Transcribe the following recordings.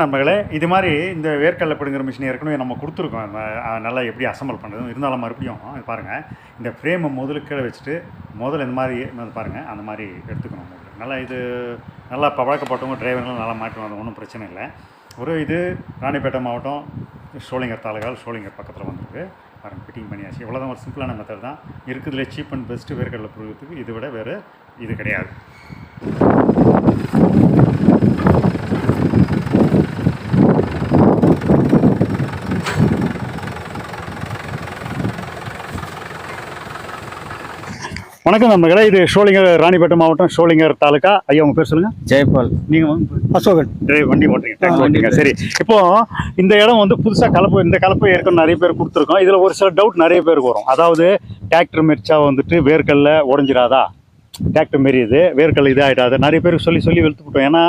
நண்பர்களே இது மாதிரி இந்த வேர்க்கடலை பிடுங்குற மிஷின் ஏற்கனவே நம்ம கொடுத்துருக்கோம். நல்லா எப்படி அசம்பிள் பண்ணுறது இருந்தாலும் மறுபடியும் பாருங்கள் இந்த ஃப்ரேமை முதல்ல கீழே வச்சுட்டு முதல்ல இந்த மாதிரி வந்து பாருங்கள் அந்த மாதிரி எடுத்துக்கணும் முதல்ல. நல்லா இது நல்லா பழக்கப்பட்டவங்க டிரைவர்லாம் நல்லா மாற்றி ஒன்றும் பிரச்சனை இல்லை. ஒரு இது ராணிப்பேட்டை மாவட்டம் சோளிங்கர் தாலுகால் சோளிங்கர் பக்கத்தில் வந்திருக்கு. பாருங்கள் ஃபிட்டிங் பண்ணியாச்சு. இவ்வளோதான் ஒரு சிம்பிளான மெத்தட் தான். இருக்குதுல சீப் அண்ட் பெஸ்ட்டு வேர்க்கடலை புழுகிறதுக்கு இதை விட வேறு இது கிடையாது. வணக்கம் நண்பர்களே இது சோளிங்கர் ராணிப்பேட்டை மாவட்டம் சோளிங்கர் தாலுக்கா ஐயா உங்கள் பேர் சொல்லுங்கள் ஜெயபால். நீங்கள் அசோகன். டிரைவ் வண்டி ஓட்டுறீங்க. வண்டி ஓட்டுறீங்க. சரி. இப்போ இந்த இடம் வந்து புதுசாக கலப்பு இந்த கலப்பு ஏற்கனவே நிறைய பேர் கொடுத்துருக்கோம். இதில் ஒரு சில டவுட் நிறைய பேருக்கு வரும். அதாவது டிராக்டர் மெரிச்சா வந்துட்டு வேர்க்கல்ல உடஞ்சிராதா டிராக்டர் இது வேர்க்கல் இதாகிடாது நிறைய பேருக்கு சொல்லி சொல்லி வெளுத்துக்கிட்டோம் ஏன்னா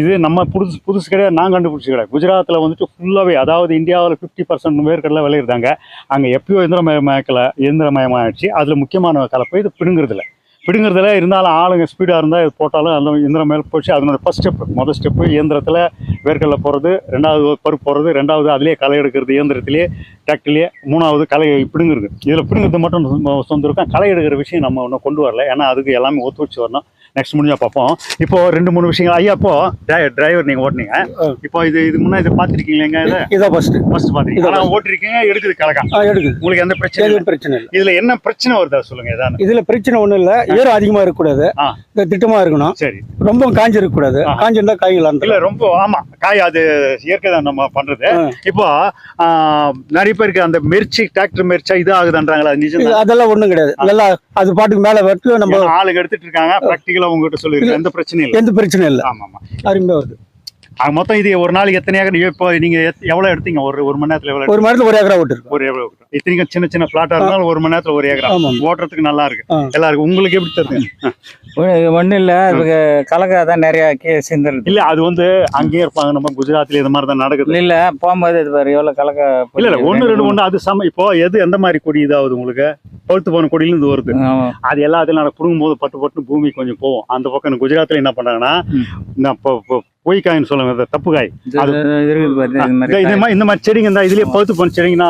இது நம்ம புதுசு புதுசு கிடையாது நான் கண்டுபிடிச்சி கிடையாது குஜராத்தில் வந்துட்டு ஃபுல்லாகவே அதாவது இந்தியாவில் ஃபிஃப்டி பர்சன்ட் வேர்க்கடலை விளையிறாங்க. அங்கே எப்பயோ இயந்திரமயமாக்கல இயந்திரமயமாகிடுச்சு அதில் முக்கியமான கலப்பு இது பிடுங்குறதில்லை. பிடுங்கிறதுல இருந்தாலும் ஆளுங்க ஸ்பீடாக இருந்தால் இது போட்டாலும் அந்த இயந்திரம் மேலே போச்சு. அதனோட ஃபஸ்ட் ஸ்டெப் மொதல் ஸ்டெப்பு இயந்திரத்தில் வேர்க்கடலை போடுறது ரெண்டாவது பருப்பு போடுறது ரெண்டாவது அதிலே களை எடுக்கிறது இயந்திரத்திலே டிராக்டர்லேயே மூணாவது களை பிடுங்குறது. இதில் பிடுங்குறது மட்டும் சொ- இருக்கும் களை எடுக்கிற விஷயம் நம்ம ஒன்றும் கொண்டு வரல. ஏன்னா அதுக்கு எல்லாமே ஒத்து வச்சு வரணும். நெக்ஸ்ட் முடிஞ்சா பார்ப்போம். இப்போ ரெண்டு மூணு விஷயங்கள். ஐயா இப்போ டிரைவர் நீங்கள் ஓட்டுனீங்க. இப்போ இது இது முன்னே இதை பார்த்துருக்கீங்களா எங்க இதை? இதான் ஃபர்ஸ்ட் ஃபர்ஸ்ட் பார்த்துருக்கீங்க. ஆனால் ஓட்டிருக்கீங்க எடுக்குது கலக்கா. எடுக்குது. உங்களுக்கு எந்த பிரச்சனை பிரச்சனை இல்லை. இதில் என்ன பிரச்சனை வருதா சொல்லுங்க ஏதாவது இதுல பிரச்சனை ஒண்ணும் இல்ல. ஈரம் அதிகமா இருக்கக்கூடாது. இந்த திட்டமா இருக்கணும். சரி. ரொம்ப காஞ்சி இருக்க கூடாது ஆ. காஞ்சிருந்தா காய்கலாம் இல்ல ரொம்ப ஆமா. காய் அது இயற்கை தான் நம்ம பண்றது. ஆ. இப்போ நிறைய பேருக்கு அந்த மிர்ச்சி டிராக்டர் மிர்ச்சா இது ஆகுதுன்றாங்களா? அதெல்லாம் ஒண்ணும் கிடையாது. நல்லா அது பாட்டுக்கு மேல வெட்டு நம்ம ஆளுங்க எடுத்துட்டு இருக்காங்க பிராக்டிக்கலா உங்ககிட்ட சொல்லிருக்கேன் எந்த பிரச்சனையும் இல்லை. எந்த பிரச்சனையும் இல்லை. ஆமா ஆமா அருமையா வருது மொத்தம் இது ஒரு நாளைக்கு எத்தனை ஏக்கர்? இப்போ நீங்க எத்- எவ்வளவு எடுத்தீங்க? ஒரு ஒரு மணி நேரத்துல எவ்வளவு ஒரு மரத்துல ஒரு ஏக்கரா விட்டுருக்கோம் ஒரு எவ்வளவு இத்தனைக்கும் சின்ன சின்ன பிளாட்டா இருந்தாலும் ஒரு மணி நேரத்துல ஒரு ஏக்கரா. ஓட்டுறதுக்கு நல்லா இருக்கு. எல்லாருக்கும் உங்களுக்கு எப்படி தெரியுது ஒன்றும் இல்லை. கலக்கா தான் நிறைய கே சிந்துருது இல்ல அது வந்து அங்கேயே இருப்பாங்க. நம்ம குஜராத்ல இது மாதிரி தான் நடக்குது. இல்ல போகும்போது இது பாரு எவ்வளவு கலக்கா இல்ல இல்ல. ஒண்ணு ரெண்டு ஒண்ணு அது சம இப்போ எது எந்த மாதிரி கொடி இதாகுது உங்களுக்கு? பழுத்து போன கொடியில இருந்து வருது. அது எல்லாத்தையும் நான் புடுங்கும் போது பட்டு பட்டு பூமி கொஞ்சம் போகும். அந்த பக்கம் குஜராத்ல என்ன பண்றாங்கன்னா பொய் காயின்னு சொல்லுவாங்க. தப்பு காய். இந்த மாதிரி இந்த மாதிரி இந்த மாதிரி செடிங்க இந்த இதுலயே பழுத்து போன செடிங்கன்னா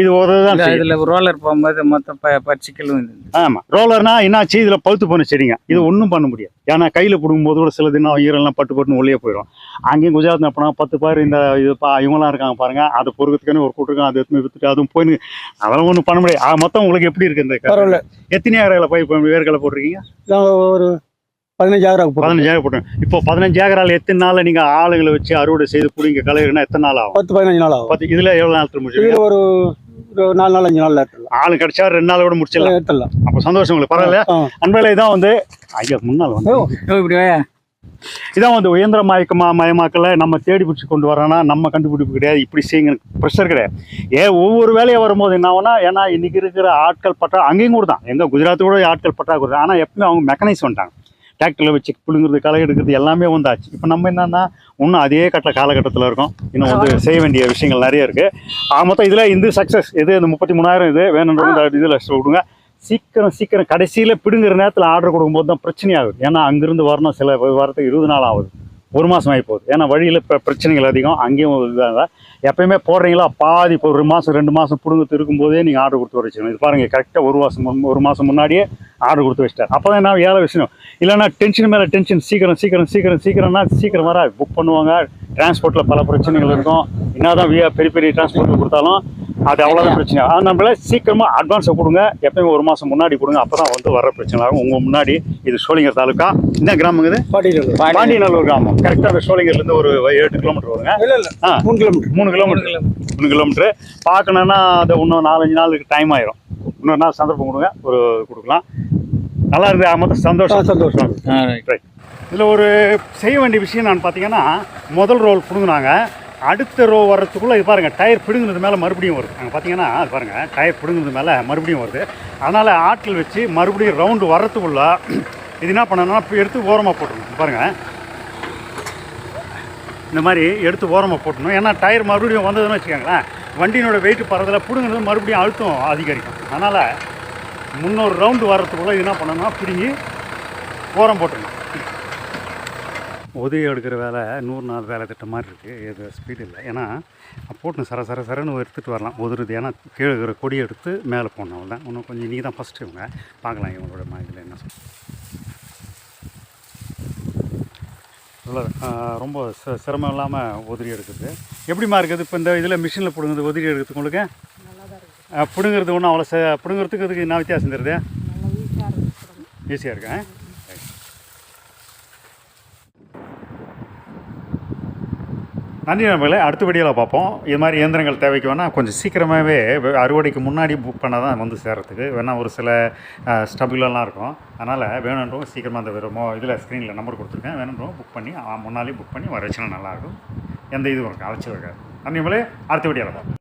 இது ஒரு தான். இதுல ரோலர் போகும்போது மொத்தம் பச்சிக்கலும். ஆமா ரோலர்னா என்னாச்சு? இதுல பழுத்து போன செடிங்க. இது ஒண்ணும் பண்ண முடியாது. ஏன்னா கையில புடுங்கும் போது கூட சில தினம் ஈரெல்லாம் பட்டு பட்டுன்னு ஒளியே போயிடும். அங்கேயும் குஜராத் பண்ணா பத்து பேர் இந்த இது பா இவங்களாம் இருக்காங்க பாருங்க. அதை பொறுக்கிறதுக்கான ஒரு கூட்டுருக்காங்க அதை எடுத்து வித்துட்டு அதுவும் போய் அதெல்லாம் ஒன்றும் பண்ண முடியாது. மொத்தம் உங்களுக்கு எப்படி இருக்கு இந்த பரவாயில்ல. எத்தனை ஏக்கரால போய் வேர்க்கடலை போட்டிருக்கீங்க? நான் ஒரு பதினஞ்சு ஏக்கரா பதினஞ்சு ஏக்கர் போட்டேன் இப்போ பதினஞ்சு ஏக்கரால் எத்தனை நாள்ல நீங்க ஆளுங்களை வச்சு அறுவடை செய்து பிடிங்க கலையிறனா எத்தனை நாள் ஆகும்? பத்து பதினஞ்சு நாள் ஆகும். பத்து இதுல எவ்வளவு நாள் இதுல ஒரு ஒரு நாலு நாள் அஞ்சு நாள்ல எடுத்துடலாம் ஆளு கிடைச்சா ரெண்டு நாள் கூட முடிச்சிடலாம். எடுத்துடலாம் அப்போ சந்தோஷம் உங்களுக்கு. பரவாயில்ல. ஆ. அன்பையில இதான் வந்து ஐயா முன்னாள் வந்து. இப்படி. இதான் வந்து உயந்திர மயக்கமா மயமாக்கல நம்ம தேடி பிடிச்சி கொண்டு வரோன்னா நம்ம கண்டுபிடிப்பு கிடையாது. இப்படி செய்யுங்க ப்ரெஷர் கிடையாது. ஏன் ஒவ்வொரு வேலையை வரும்போது என்ன ஆகும்னா ஏன்னா இன்னைக்கு இருக்கிற ஆட்கள் பற்றா அங்கேயும் கூட தான். எங்க குஜராத்து கூட ஆட்கள் பற்றாக்குறை தான். ஆனா எப்பவுமே அவங்க மெக்கனைஸ் வந்துட்டாங்க டிராக்டரில் வச்சு புழுங்குறது களை எடுக்கிறது எல்லாமே வந்தாச்சு இப்போ நம்ம என்னன்னா இன்னும் அதே கட்ட காலகட்டத்தில் இருக்கோம். இன்னும் வந்து செய்ய வேண்டிய விஷயங்கள் நிறைய இருக்கு. ஆக மொத்தம் இதில் இந்த சக்ஸஸ் இது இந்த முப்பத்தி மூணாயிரம் இது இந்த இதில் விடுங்க. சீக்கிரம் சீக்கிரம் கடைசியில் பிடுங்குற நேரத்தில் ஆர்டர் கொடுக்கும்போது தான் பிரச்சனை ஆகுது ஏன்னா அங்கிருந்து வரணும் சில வரத்துக்கு இருபது நாள் ஆகுது. ஒரு மாதம் ஆகி போகுது ஏன்னா வழியில் இப்போ பிரச்சனைகள் அதிகம் அங்கேயும் இதாக எப்பயுமே போடுறீங்களா? பாதி இப்போ ஒரு மாதம் ரெண்டு மாதம் பிடுங்கு இருக்கும்போதே நீங்கள் ஆர்டர் கொடுத்து வச்சுக்கணும் இது பாருங்கள் கரெக்டாக ஒரு மாதம் ஒரு மாதம் முன்னாடியே ஆர்டர் கொடுத்து வச்சிட்டார். அப்போ தான் நான் ஏழை விஷயம். இல்லைன்னா டென்ஷன் மேலே டென்ஷன் சீக்கிரம் சீக்கிரம் சீக்கிரம் சீக்கிரம்னா சீக்கிரம் வர புக் பண்ணுவாங்க. டிரான்ஸ்போர்ட்டில் பல பிரச்சனைகள் இருக்கும். என்னதான் தான் பெரிய பெரிய டிரான்ஸ்போர்ட்டில் கொடுத்தாலும் அது அவ்வளோதான் பிரச்சனை. அது நம்மள சீக்கிரமாக அட்வான்ஸை கொடுங்க. எப்பயுமே ஒரு மாதம் முன்னாடி கொடுங்க. அப்போ தான் வந்து வர பிரச்சனை. ஆகும் உங்கள் முன்னாடி இது சோழிங்கர் தாலுக்கா என்ன கிராமங்க இது? பாட்டியில் பாண்டி- பாண்டியநல்லூர். கிராமம். கரெக்டாக அந்த சோழிங்கர்லேருந்து ஒரு எட்டு கிலோமீட்டர் வருங்க. இல்ல இல்ல. ஆ. மூணு கிலோமீட்டர். மூணு கிலோமீட்டர். மூணு கிலோமீட்டர். பார்க்கணுன்னா அது இன்னும் நாலஞ்சு நாளுக்கு டைம் ஆயிரும். இன்னொரு நாள் சந்தர்ப்பம் கொடுங்க. ஒரு கொடுக்கலாம். நல்லா இருந்து மொத்தம் சந்தோஷம். ஆ, சந்தோஷம். ரைட் இதில் ஒரு செய்ய வேண்டிய விஷயம் நான் பார்த்தீங்கன்னா முதல் ரோல் பிடுங்குனாங்க. அடுத்த ரோ வர்றதுக்குள்ளே இது பாருங்கள் டயர் பிடுங்குனது மேலே மறுபடியும் வருது. அங்கே பார்த்தீங்கன்னா அது பாருங்கள் டயர் பிடுங்குனது மேலே மறுபடியும் வருது. அதனால் ஆட்கள் வச்சு மறுபடியும் ரவுண்டு வர்றதுக்குள்ள இது என்ன பண்ணணும்னா எடுத்து ஓரமாக போட்டுருணும் பாருங்கள் இந்த மாதிரி எடுத்து ஓரமாக போட்டணும் ஏன்னா டயர் மறுபடியும் வந்ததுன்னு வச்சுக்கோங்களேன் வண்டியினோட வெயிட் பறதில் பிடுங்குனது மறுபடியும் அழுத்தம் அதிகரிக்கும். அதனால் முன்னொரு ரவுண்டு வர்றதுக்குள்ளே இது என்ன பண்ணணும்னா பிடுங்கி ஓரம் போட்டுருணும் உதவி எடுக்கிற வேலை நூறு நாள் வேலை திட்டம் மாதிரி இருக்குது இது ஸ்பீடு இல்லை. ஏன்னா போட்டு சர சர சரன்னு எடுத்துகிட்டு வரலாம். உதறுது. ஏன்னா கீழே இருக்கிற கொடி எடுத்து மேலே போடணும். அவ்வளோதான் இன்னும் கொஞ்சம் நீ தான் ஃபஸ்ட்டு இவங்க. பார்க்கலாம் இவங்களோட இதில் என்ன சொல் நல்ல ரொம்ப ச- சிரமம் இல்லாமல் உதிரி எடுக்குது. எப்படிம்மா இருக்குது? இப்போ இந்த இதில் மிஷினில் பிடுங்குது உதிரி எடுக்குது உங்களுக்கு? பிடுங்குறது ஒன்றும் அவ்வளோ ச பிடுங்குறதுக்கு இதுக்கு என்ன வித்தியாசம் தெரியுது? ஈஸியாக இருக்கு ஆ? நன்றி நண்பர்களே அடுத்த வீடியோவில் பார்ப்போம். இது மாதிரி இயந்திரங்கள் தேவைக்கு வேணால் கொஞ்சம் சீக்கிரமாகவே அறுவடைக்கு முன்னாடி புக் பண்ணால் தான் வந்து சேரத்துக்கு வேணால் ஒரு சில ஸ்டபிலெல்லாம் இருக்கும். அதனால் வேணுன்றவங்க சீக்கிரமாக அந்த விரும்போ இதில் ஸ்க்ரீனில் நம்பர் கொடுத்துருக்கேன். வேணுன்றவங்க புக் பண்ணி ஆ, முன்னாலே புக் பண்ணி வர வச்சுன்னா நல்லாயிருக்கும் எந்த இதுவும் இருக்கும் அழைச்சி இருக்காது. நன்றி நண்பர்களே அடுத்த வீடியோவில் பார்ப்போம்.